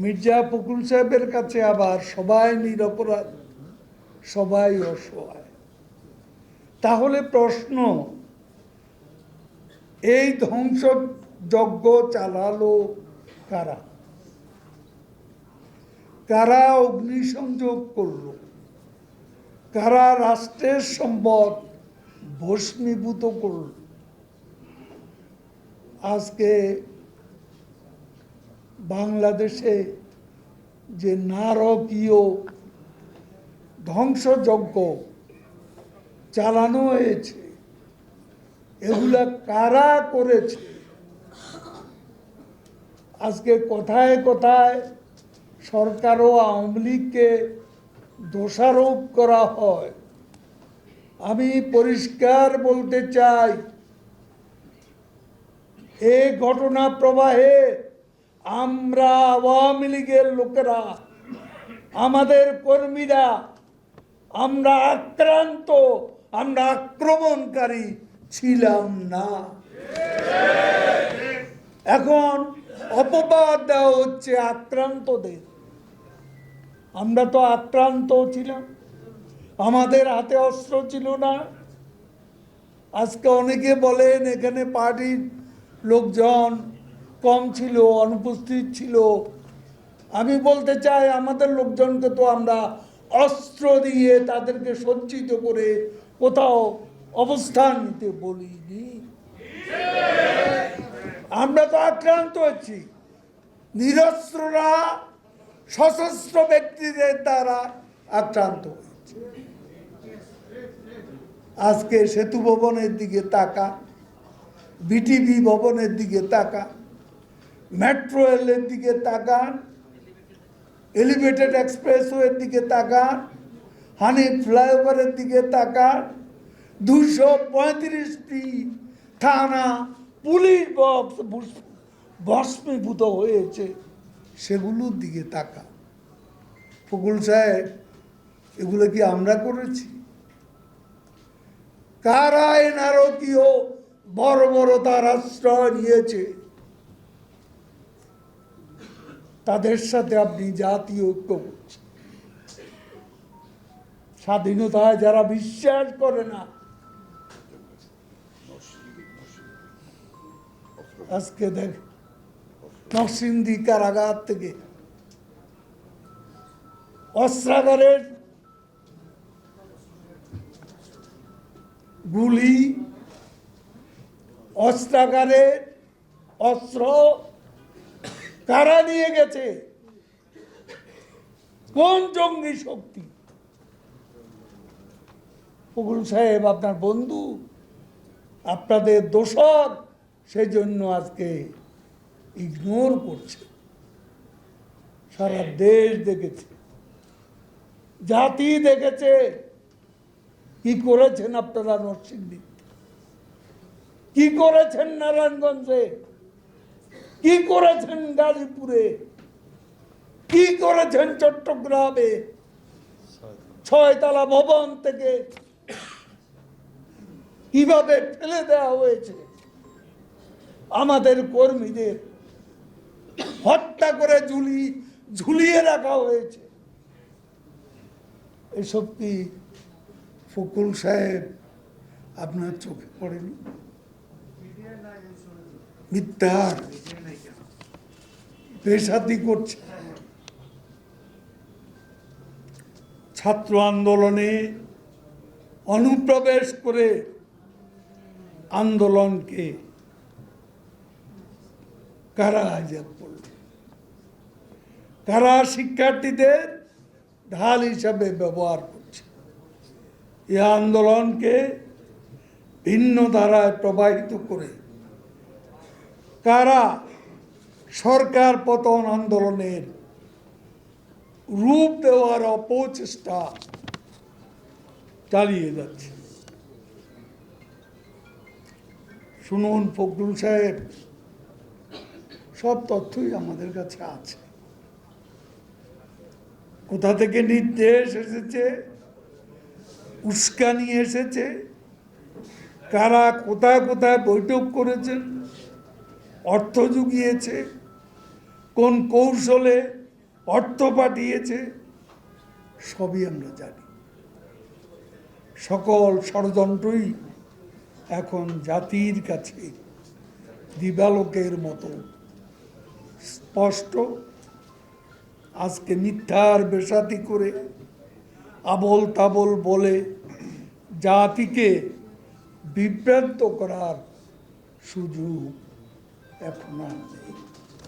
মির্জা ফখরুল সাহেবের কাছে আবার সবাই নিরপরাধ, সবাই অসহায়। তাহলে প্রশ্ন, এই ধ্বংস যজ্ঞ চালালো কারা? কারা অগ্নিসংযোগ করল? কারা রাষ্ট্রের সম্পদ ভস্মীভূত করল? আজকে বাংলাদেশে যে নারকীয় ধ্বংসযজ্ঞ চালানো হয়েছে, এগুলা কারা করেছে? আজকে কোথায় কোথায় সরকার ও আওয়ামী লীগকে দোষারোপ করা হয়। আমি পরিষ্কার বলতে চাই, এ ঘটনা প্রবাহে আমরা আওয়ামী লীগের লোকেরা, আমাদের কর্মীরা, আমরা আক্রান্ত, আমরা আক্রমণকারী ছিলাম না। এখন অপবাদ দেওয়া হচ্ছে আক্রান্তদের। আমরা তো আক্রান্ত ছিলাম। আমাদের হাতে অস্ত্র ছিল না। আজকে অনেকে বলেন, এখানে পার্টির লোকজন কম ছিল, অনুপস্থিত ছিল। আমি বলতে চাই, আমাদের লোকজনকে তো আমরা অস্ত্র দিয়ে তাদেরকে সজ্জিত করে কোথাও অবস্থান নিতে বলিনি। আমরা তো আক্রান্ত হচ্ছি নিরস্ত্ররা, সশস্ত্র ব্যক্তিদের দ্বারা আক্রান্ত হয়েছে। আজকে সেতু ভবনের দিকে তাকা, বিটিভি ভবনের দিকে তাকা মেট্রো রেলের দিকে তাকান এলিভেটেড এক্সপ্রেসওয়ের দিকে তাকান হানি ফ্লাইওভারের দিকে তাকান, দুশো পঁয়ত্রিশটি থানা পুলিশ ভস্মীভূত হয়েছে, সেগুলোর দিকে তাকা ফকুল সাহেব, এগুলো কি আমরা করেছি? কারা বড় তার আশ্রয় নিয়েছে? তাদের সাথে আপনি জাতীয় ঐক্য করছেন। স্বাধীনতায় যারা বিশ্বাস করে না, আজকে দেখ, নরসিংদী কারাগার থেকে অস্ত্রাগারের গুলি, অস্ত্রাগারের অস্ত্র কারা নিয়ে গেছে। কোন জঙ্গি শক্তি? ফকুল সাহেব, আপনার বন্ধু, আপনাদের দোষর সেই জন্য আজকে ইগনোর করছে। সারা দেশ দেখেছে। জাতি দেখেছে। কি করেছেন আপনারা নরসিংদী কি করেছেন নারায়ণগঞ্জে? কি করেছেন গাজীপুরে? কি করেছেন চট্টগ্রামে? ছয়তলা ভবন থেকে কীভাবে ফেলে দেওয়া হয়েছে? আমাদের কর্মীদের হত্যা করে ঝুলি, ঝুলিয়ে রাখা হয়েছে। এসব কি ফকুল সাহেব আপনার চোখে পড়েনি? মিথ্যার পেশাদি করছে। ছাত্র আন্দোলনে অনুপ্রবেশ করে আন্দোলনকে কারা হাজার করল? কারা শিক্ষার্থীদের ঢাল হিসাবে ব্যবহার করছে? এ আন্দোলনকে ভিন্ন ধারায় প্রবাহিত করে কারা সরকার পতন আন্দোলনের রূপ দেওয়ার অপচেষ্টা চালিয়ে যাচ্ছে। শুনুন ফখরুল সাহেব, সব তথ্যই আমাদের কাছে আছে। কোথা থেকে নির্দেশ এসেছে? উস্কানি এসেছে? কারা কোথায় কোথায় বৈঠক করেছেন? অর্থ জুগিয়েছে? কোন কৌশলে অর্থ পাঠিয়েছে সবই আমরা জানি। সকল ষড়যন্ত্রই এখন জাতির কাছে দিবালোকের মতো স্পষ্ট। আজকে মিথ্যার বেসাতি করে আবল তাবল বলে জাতিকে বিভ্রান্ত করার সুযোগ এখন আর নেই।